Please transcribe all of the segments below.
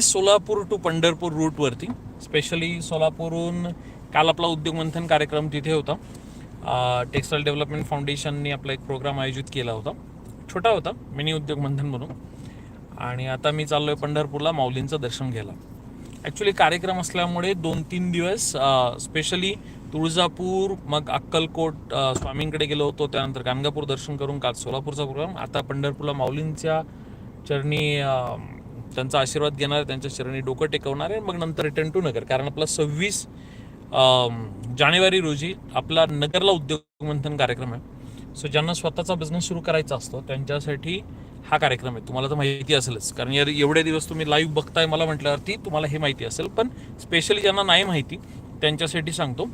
Solapur to Pandharpur रूटवरती specially सोलापूरहून काल आपला उद्योग मंथन कार्यक्रम तिथे होता. टेक्स्टाईल डेव्हलपमेंट फाउंडेशनने आपला एक प्रोग्राम आयोजित केला होता. छोटा होता मिनी उद्योग मंथन म्हणून. आणि आता मी चाललो आहे पंढरपूरला माऊलींचं दर्शन घ्यायला. ॲक्च्युली कार्यक्रम असल्यामुळे दोन तीन दिवस स्पेशली तुळजापूर मग अक्कलकोट स्वामींकडे गेलो होतो. त्यानंतर गाणगापूर दर्शन करून काल सोलापूरचा प्रोग्राम आता पंढरपूरला माऊलींच्या चरणी त्यांचा आशीर्वाद घेणार त्यांच्या चरणी डोकं टेकवणार आहे मग नंतर रिटर्न टू नगर. कारण आपला सव्वीस जानेवारी रोजी आपला नगरला उद्योग मंथन कार्यक्रम आहे. सो ज्यांना स्वतःचा बिझनेस सुरू करायचा असतो त्यांच्यासाठी हा कार्यक्रम आहे. तुम्हाला तर माहिती असेलच. कारण या एवढे दिवस तुम्ही लाईव्ह बघताय मला म्हटल्यावरती तुम्हाला हे माहिती असेल. पण स्पेशली ज्यांना नाही माहिती त्यांच्यासाठी सांगतो.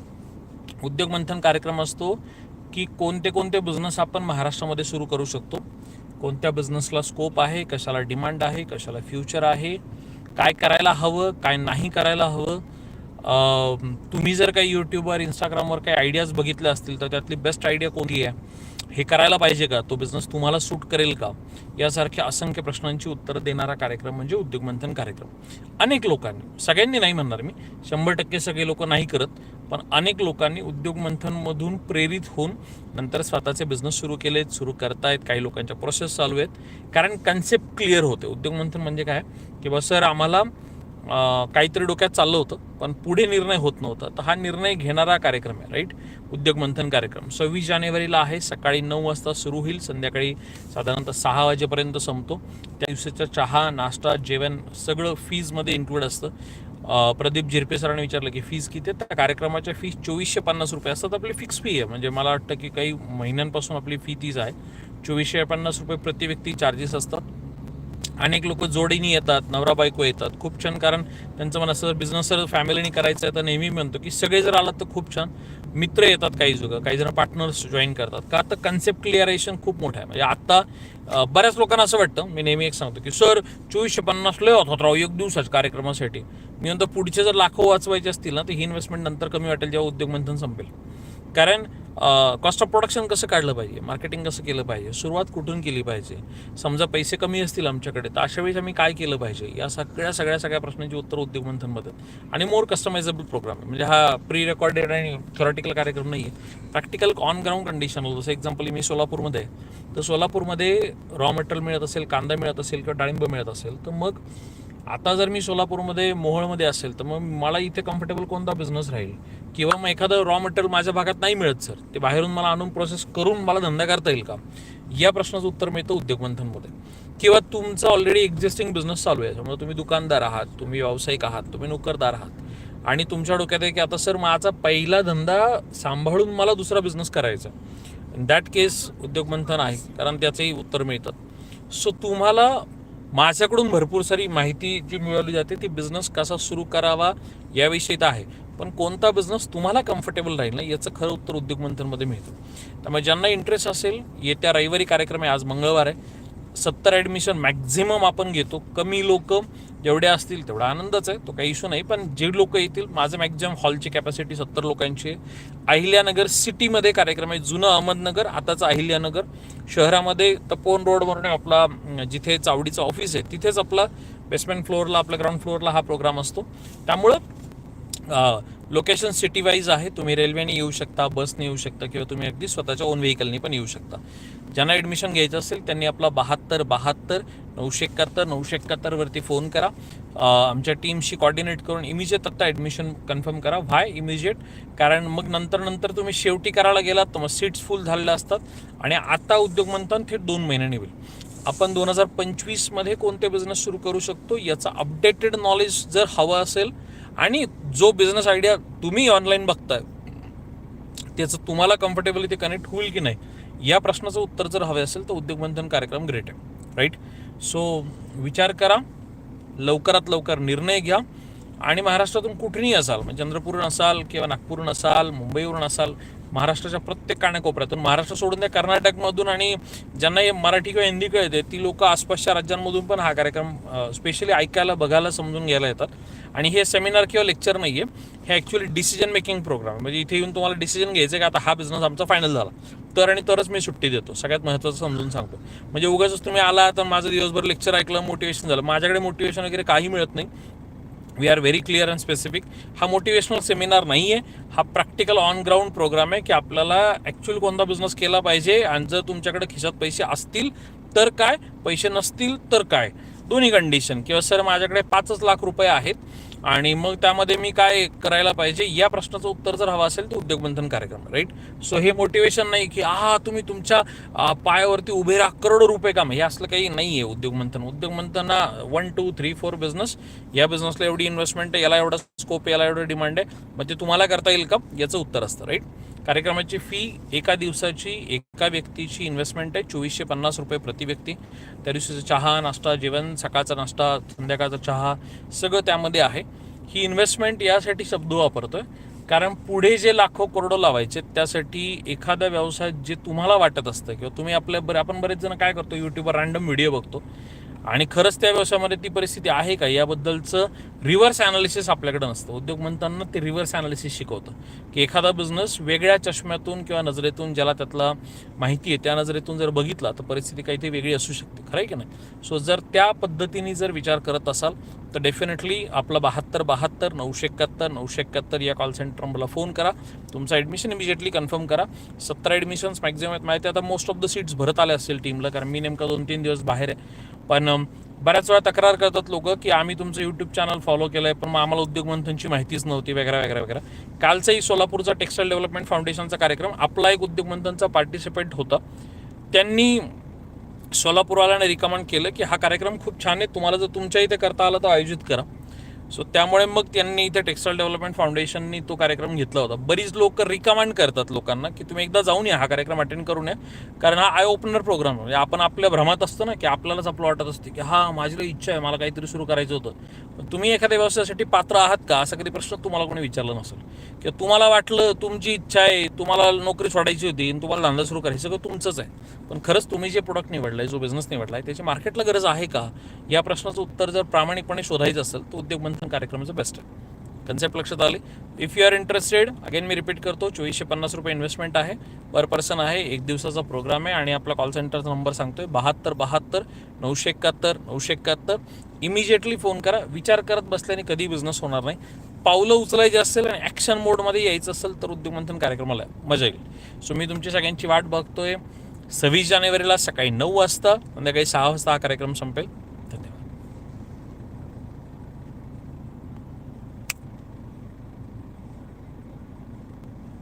उद्योग मंथन कार्यक्रम असतो की कोणते कोणते बिझनेस आपण महाराष्ट्रामध्ये सुरू करू शकतो. कोणत्या बिझनेसला स्कोप आहे कशाला डिमांड आहे कशाला फ्युचर आहे काय करायला हवं काय नाही करायला हवं. तुम्ही जर काही यूट्यूबवर इंस्टाग्रामवर काही आयडियाज बघितल्या असतील तर त्यातली बेस्ट आयडिया कोणती आहे? हे करायला पाहिजे का? तो बिझनेस तुम्हाला सूट करेल का? यासारख्या असंख्य प्रश्नांची उत्तरं देणारा कार्यक्रम म्हणजे उद्योग मंथन कार्यक्रम. अनेक लोकांनी सगळ्यांनी नाही म्हणणार मी शंभर टक्के सगळे लोक नाही करत पण अनेक लोकांनी उद्योग मंथनमधून प्रेरित होऊन नंतर स्वतःचे बिझनेस सुरू केलेत सुरू करतायत काही लोकांच्या प्रोसेस चालू आहेत. कारण कन्सेप्ट क्लिअर होते. उद्योग मंथन म्हणजे काय? की बा सर आम्हाला काहीतरी डोक्यात चाललं होतं पण पुढे निर्णय होत नव्हता. तर हा निर्णय घेणारा कार्यक्रम आहे राईट उद्योग मंथन कार्यक्रम. सव्वीस जानेवारीला आहे सकाळी नऊ वाजता सुरू होईल संध्याकाळी साधारणतः सहा वाजेपर्यंत संपतो. त्या दिवसाचा चहा नाश्ता जेवण सगळं फीजमध्ये इन्क्लूड असतं. प्रदीप झिरपे सरांनी विचारलं की फीज किती आहे त्या कार्यक्रमाच्या फीज चोवीसशे पन्नास रुपये. असतात आपली फिक्स फी आहे. म्हणजे मला वाटतं की काही महिन्यांपासून आपली फी तीच आहे. चोवीसशे पन्नास रुपये प्रति व्यक्ती चार्जेस असतात. अनेक लोक जोडीनी येतात नवरा बायको येतात खूप छान. कारण त्यांचं मला असं बिझनेस जर फॅमिलीने करायचं आहे तर नेहमी म्हणतो की सगळे जर आलात तर खूप छान. मित्र येतात काही जुगं काही जण पार्टनर्स जॉईन करतात. का तर कन्सेप्ट क्लिअरेशन खूप मोठं आहे. म्हणजे आत्ता बऱ्याच लोकांना असं वाटतं मी नेहमी एक सांगतो की सर चोवीसशे पन्नास लय होत राव एक दिवसाच्या कार्यक्रमासाठी. मी म्हणतो पुढचे जर लाखो वाचवायचे असतील ना तर ही इन्व्हेस्टमेंट नंतर कमी वाटेल जेव्हा उद्योग मंथन संपेल. कारण कॉस्ट ऑफ प्रोडक्शन कसं काढलं पाहिजे? मार्केटिंग कसं केलं पाहिजे? सुरुवात कुठून केली पाहिजे? समजा पैसे कमी असतील आमच्याकडे तर अशा वेळेस आम्ही काय केलं पाहिजे? या सगळ्या सगळ्या सगळ्या प्रश्नांची उत्तर उद्योग मंथनमध्ये आणि मोर कस्टमायझेबल प्रोग्राम म्हणजे हा प्री रेकॉर्डेड आणि थॉरेटिकल कार्यक्रम नाही आहे प्रॅक्टिकल ऑन ग्राउंड कंडिशन जसं एक्झाम्पल मी सोलापूरमध्ये आहे. तर सोलापूरमध्ये रॉ मटेरियल मिळत असेल कांदा मिळत असेल किंवा डाळिंब मिळत असेल तर मग आता जर मी सोलापूरमध्ये मोहोळमध्ये असेल तर मग मला इथे कम्फर्टेबल कोणता बिझनेस राहील? किंवा मग एखादं रॉ मटेरियल माझ्या भागात नाही मिळत सर ते बाहेरून मला आणून प्रोसेस करून मला धंदा करता येईल का? या प्रश्नाचं उत्तर मिळतं उद्योगमंथनमध्ये. किंवा तुमचा ऑलरेडी एक्झिस्टिंग बिझनेस चालू आहे. त्यामुळे तुम्ही दुकानदार आहात तुम्ही व्यावसायिक आहात तुम्ही नोकरदार आहात. आणि तुमच्या डोक्यात आहे की आता सर माझा पहिला धंदा सांभाळून मला दुसरा बिझनेस करायचा दॅट केस उद्योगमंथन आहे कारण त्याचंही उत्तर मिळतं. सो तुम्हाला माझ्याकडून भरपूर सारी माहिती जी मिळवली जाते ती बिझनेस कसा सुरू करावा याविषयी तर आहे. पण कोणता बिझनेस तुम्हाला कम्फर्टेबल राहील ना याचं खरं उत्तर उद्योग मंथनमध्ये मिळतं. त्यामुळे ज्यांना इंटरेस्ट असेल येत्या रविवारी कार्यक्रम आहे आज मंगळवार आहे सत्तर ॲडमिशन मॅक्झिमम आपण घेतो. कमी लोक जेवढे असतील तेवढा आनंदच आहे तो काही इश्यू नाही. पण जे लोक येतील माझं मॅक्झिमम हॉलची कॅपॅसिटी सत्तर लोकांची आहे. अहिल्यानगर सिटीमध्ये कार्यक्रम आहे जुनं अहमदनगर आताचं अहिल्यानगर. शहरामध्ये तपोवन रोडवरून आपला जिथे चावडीचं ऑफिस आहे तिथेच आपला बेसमेंट फ्लोअरला आपल्या ग्राउंड फ्लोअरला हा प्रोग्राम असतो. त्यामुळं लोकेशन सिटी वाईज आहे तुम्ही रेल्वेने येऊ शकता बसने येऊ शकता किंवा तुम्ही अगदी स्वतःच्या ओन व्हेकलने पण येऊ शकता. ज्यांना ॲडमिशन घ्यायचं असेल त्यांनी आपला बहात्तर बहात्तर नऊशे एकाहत्तर नऊशे एकाहत्तरवरती फोन करा. आमच्या टीमशी कॉर्डिनेट करून इमिजिएट आत्ता ॲडमिशन कन्फर्म करा. व्हाय इमिजिएट कारण मग नंतर नंतर तुम्ही शेवटी करायला गेलात तर मग सीट्स फुल झालेल्या असतात. आणि आता उद्योग मंथन थेट दोन महिन्यांनी होईल. आपण दोन हजार पंचवीसमध्ये कोणते बिझनेस सुरू करू शकतो? याचा अपडेटेड नॉलेज जर हवं असेल आणि जो बिझनेस आयडिया तुम्ही ऑनलाईन बघताय त्याचं तुम्हाला कम्फर्टेबली ते कनेक्ट होईल की नाही या प्रश्नाचं उत्तर जर हवे असेल तर उद्योगबंधन कार्यक्रम ग्रेट आहे राईट सो विचार करा लवकरात लवकर निर्णय घ्या आणि महाराष्ट्रातून कुठेही असाल म्हणजे चंद्रपूरहून असाल किंवा नागपूरून असाल मुंबईवरून असाल महाराष्ट्राच्या प्रत्येक कानाकोपऱ्यातूून महाराष्ट्र सोडून त्या कर्नाटकमधून आणि ज्यांना हे मराठी किंवा हिंदी कळते ती लोक आसपासच्या राज्यांमधून पण हा कार्यक्रम स्पेशली ऐकायला बघायला समजून घ्यायला येतात. आणि हे सेमिनार किंवा लेक्चर नाही आहे हे ॲक्च्युली डिसिजन मेकिंग प्रोग्राम म्हणजे इथे येऊन तुम्हाला डिसिजन घ्यायचं की? आता हा बिझनेस आमचा फायनल झाला. तर आणि तरच मी सुट्टी देतो. सगळ्यात महत्त्वाचं समजून सांगतो. म्हणजे उगाच तुम्ही आला तर माझं दिवसभर लेक्चर ऐकलं मोटिवेशन झालं. माझ्याकडे मोटिवेशन वगैरे काही मिळत नाही. We are very clear and specific हा मोटिवेशनल सेमिनार नाही आहे हा प्रॅक्टिकल ऑन ग्राउंड प्रोग्राम आहे की आपल्याला ॲक्च्युअली कोणता बिझनेस केला पाहिजे. आणि जर तुमच्याकडे खिशात पैसे असतील तर काय? पैसे नसतील तर काय? दोन्ही कंडिशन किंवा सर माझ्याकडे पाचच लाख रुपये आहेत आणि मग त्यामध्ये मी काय करायला पाहिजे? या प्रश्नाचं उत्तर जर हवं असेल तर उद्योगमंथन कार्यक्रम राईट सो हे मोटिवेशन नाही की हा तुम्ही तुमच्या पायावरती उभे राहा करोडो रुपये काम. हे असलं काही नाही आहे Udyogmanthan Udyogmanthan one two three four business या बिझनेसला एवढी इन्व्हेस्टमेंट आहे याला एवढा स्कोप याला एवढं डिमांड आहे. म्हणजे तुम्हाला करता येईल का? याचं उत्तर असतं राईट कार्यक्रमाची फी एका दिवसाची एका व्यक्तीची इन्व्हेस्टमेंट आहे. चोवीसशे पन्नास रुपये प्रति व्यक्ती. त्या दिवशीचा चहा नाश्ता जेवण सकाळचा नाश्ता संध्याकाळचा चहा सगळं त्यामध्ये आहे. ही इन्व्हेस्टमेंट यासाठी शब्द वापरतोय. कारण पुढे जे लाखो करोडो लावायचे त्यासाठी एखादा व्यवसाय जे तुम्हाला वाटत असतं किंवा तुम्ही आपल्या बरे आपण बरेच जण काय करतो यूट्यूबवर रँडम व्हिडिओ बघतो. आणि खरंच त्या व्यवसायामध्ये ती परिस्थिती आहे का? याबद्दलचं रिव्हर्स ॲनालिसिस आपल्याकडे नसतं. उद्योग म्हणताना ते रिव्हर्स ॲनालिसिस शिकवतं. की एखादा बिझनेस वेगळ्या चष्म्यातून किंवा नजरेतून ज्याला त्यातला माहिती आहे त्या नजरेतून जर बघितला तर परिस्थिती काहीतरी वेगळी असू शकते. खरं आहे की नाही? सो जर त्या पद्धतीने जर विचार करत असाल तर डेफिनेटली आपला बहात्तर बहात्तर नऊशे एकाहत्तर नऊशे एकाहत्तर या कॉल सेंटर मला फोन करा. तुमचं ॲडमिशन इमिजिएटली कन्फर्म करा. सतरा ॲडमिशन्स मॅक्झिमम आहेत. माहिती आहे, आता मोस्ट ऑफ द सीट्स भरत आले असतील टीमला कारण मी नेमका दोन तीन दिवस बाहेर आहे. पण बऱ्याच वेळा तक्रार करतात लोक की आम्ही तुमचं यूट्यूब चॅनल फॉलो केलं आहे पण मग आम्हाला उद्योग मंथनची माहितीच नव्हती वगैरे वगैरे वगैरे. कालचाही सोलापूरचा टेक्स्टाईल डेव्हलपमेंट फाउंडेशनचा कार्यक्रम आपला एक उद्योग मंथनचा पार्टिसिपेट होता. त्यांनी सोलापूरवाल्याने रिकमेंड केलं की हा कार्यक्रम खूप छान आहे तुम्हाला जर तुमच्या इथे करता आला तर आयोजित करा. सो त्यामुळे मग त्यांनी इथे टेक्स्टाईल डेव्हलपमेंट फाउंडेशननी तो कार्यक्रम घेतला होता. बरीच लोक रिकमेंड करतात लोकांना की तुम्ही एकदा जाऊन या हा कार्यक्रम अटेंड करून या. कारण हा आय ओपनर प्रोग्राम म्हणजे आपण आपल्या भ्रमात असतो ना की आपल्यालाच आपलं वाटत असते की हा माझी लई इच्छा आहे मला काहीतरी सुरू करायचं होतं. पण तुम्ही एखाद्या व्यवसायासाठी पात्र आहात का? असा कधी प्रश्न तुम्हाला कोणी विचारला नसेल. किंवा तुम्हाला वाटलं तुमची इच्छा आहे तुम्हाला नोकरी सोडायची होती आणि तुम्हाला धंदा सुरू करायचं सगळं तुमचंच आहे. पण खरंच तुम्ही जे प्रोडक्ट निवडलाय जो बिझनेस निवडलाय त्याची मार्केटला गरज आहे का? या प्रश्नाचं उत्तर जर प्रामाणिकपणे शोधायचं असेल तर उद्योग कार्यक्रमाचं बेस्ट आहे. कन्सेप्ट लक्षात आली? If you are interested again me repeat करतो चोवीसशे पन्नास रुपये इन्व्हेस्टमेंट आहे. पर पर्सन आहे एक दिवसाचा प्रोग्राम आहे आणि आपला कॉल सेंटरचा नंबर सांगतोय. बहात्तर बहात्तर नऊशे एकाहत्तर नऊशे एकाहत्तर. इमिजिएटली फोन करा. विचार करत बसल्याने कधी बिझनेस होणार नाही. पावलं उचलायची असेल आणि ॲक्शन मोडमध्ये यायचं असेल तर उद्योगमंथन कार्यक्रमाला मजा येईल. सो मी तुमची सगळ्यांची वाट बघतोय. सव्वीस जानेवारीला सकाळी नऊ वाजता संध्याकाळी सहा वाजता हा कार्यक्रम संपेल.